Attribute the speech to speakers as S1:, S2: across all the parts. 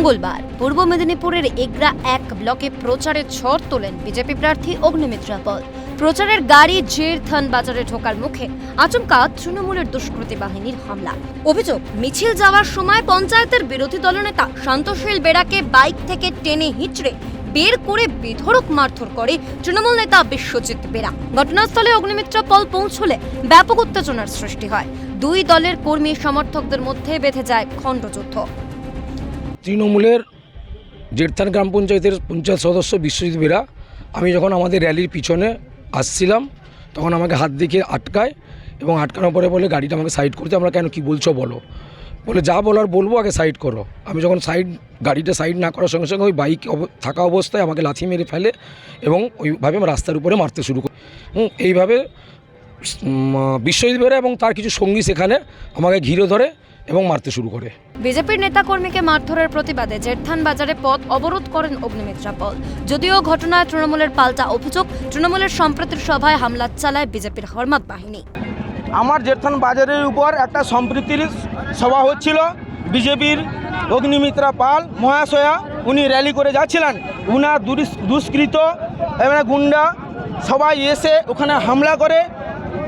S1: মঙ্গলবার, পূর্ব মেদিনীপুরের এগরা এক ব্লকে প্রচারে ঝড় তোলেন বিজেপি প্রার্থী অগ্নিমিত্রা পল প্রচারের গাড়ি জেরথান বাজারে ঢোকার মুখে আচমকা তৃণমূলের দুষ্কৃতী বাহিনীর হামলা। অভিযোগ, মিছিল যাওয়ার সময় পঞ্চায়েতের বিরোধী দলনেতা শান্তশীল বেড়াকে বাইক থেকে টেনে হিঁচড়ে বের করে বেধড়ক মারধর করে তৃণমূল নেতা বিশ্বজিৎ বেরা। ঘটনাস্থলে অগ্নিমিত্রা পল পৌঁছলে ব্যাপক উত্তেজনার সৃষ্টি হয়। দুই দলের কর্মী সমর্থকদের মধ্যে বেঁধে যায় খণ্ডযুদ্ধ।
S2: তৃণমূলের জেরথান গ্রাম পঞ্চায়েতের পঞ্চায়েত সদস্য বিশ্বজিৎ বেরা, আমি যখন আমাদের র্যালির পিছনে আসছিলাম, তখন আমাকে হাত দেখিয়ে আটকায় এবং আটকানোর পরে বলে, গাড়িটা আমাকে সাইড করতে, আমরা কেন, কি বলছো বলো? বলে, যা বলার বলব, আগে সাইড করো। আমি যখন সাইড গাড়িটা সাইড না করার সঙ্গে সঙ্গে ওই বাইক থাকা অবস্থায় আমাকে লাথি মেরে ফেলে এবং ওইভাবে আমি রাস্তার উপরে মারতে শুরু করি। এইভাবে বিশ্বজিৎ বেরা এবং তার কিছু সঙ্গী সেখানে আমাকে ঘিরে ধরে এবং মারতে শুরু করে।
S1: বিজেপির নেতাকর্মীকে মারধরের প্রতিবাদে জেরথান বাজারে পথ অবরোধ করেন অগ্নিমিত্রা পল। যদিও ঘটনায় তৃণমূলের পাল্টা অভিযোগ তৃণমূলের সম্প্রতির সভায় হামলা চালায় বিজেপির হরমাত বাহিনী।
S3: আমার জেরথান বাজারের উপর একটা সম্প্রীতির সভা হচ্ছিল। বিজেপির অগ্নিমিত্রা পাল মহাশয়া উনি র্যালি করে যাচ্ছিলেন। উনার দুষ্কৃত এবং গুন্ডা সবাই এসে ওখানে হামলা করে।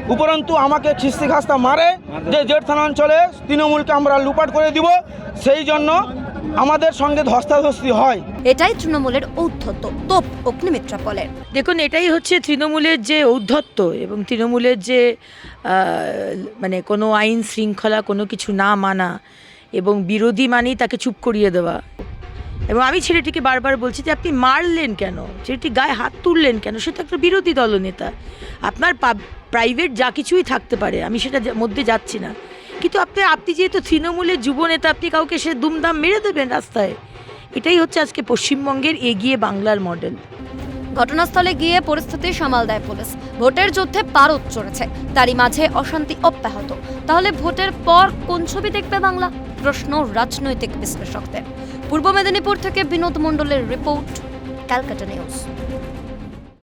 S3: উপরন্তু আমাকে খিস্তি খাস্তা মারে যে জেরথান অঞ্চলে তৃণমূলকে আমরা লুপাট করে দিব সেই জন্য আমাদের সঙ্গে ধস্তাধস্তি হয়।
S1: এটাই তৃণমূলের ঔদ্ধত্য তোপ অগ্নিমিত্রা পলের
S4: দেখুন এটাই হচ্ছে তৃণমূলের যে ঔদ্ধত্য এবং তৃণমূলের যে মানে কোনো আইন শৃঙ্খলা কোনো কিছু না মানা এবং বিরোধী মানেই তাকে চুপ করিয়ে দেওয়া। এবং আমি ছেলেটিকে বারবার বলছি যে আপনি মারলেন কেন? ছেলেটি গায়ে হাত তুললেন কেন? সে তো একটা বিরোধী দলনেতা। আপনার প্রাইভেট যা কিছুই থাকতে পারে, আমি সেটা মধ্যে যাচ্ছি না। কিন্তু আপনি আপনি যেহেতু তৃণমূলের যুবনেতা, আপনি কাউকে সে দুমদাম মেরে দেবেন রাস্তায়। এটাই হচ্ছে আজকে পশ্চিমবঙ্গের এগিয়ে বাংলার মডেল
S1: ঘটনাস্থলে গিয়ে পরিস্থিতি সামাল দেয় পুলিশ। ভোটের যুদ্ধে পারদ চড়েছে, তারই মাঝে অশান্তি অব্যাহত। তাহলে ভোটের পর কোন ছবি দেখবে বাংলা? প্রশ্ন রাজনৈতিক বিশ্লেষকদের। পূর্ব মেদিনীপুর থেকে বিনোদ মণ্ডলের রিপোর্ট ক্যালকাটা নিউজ।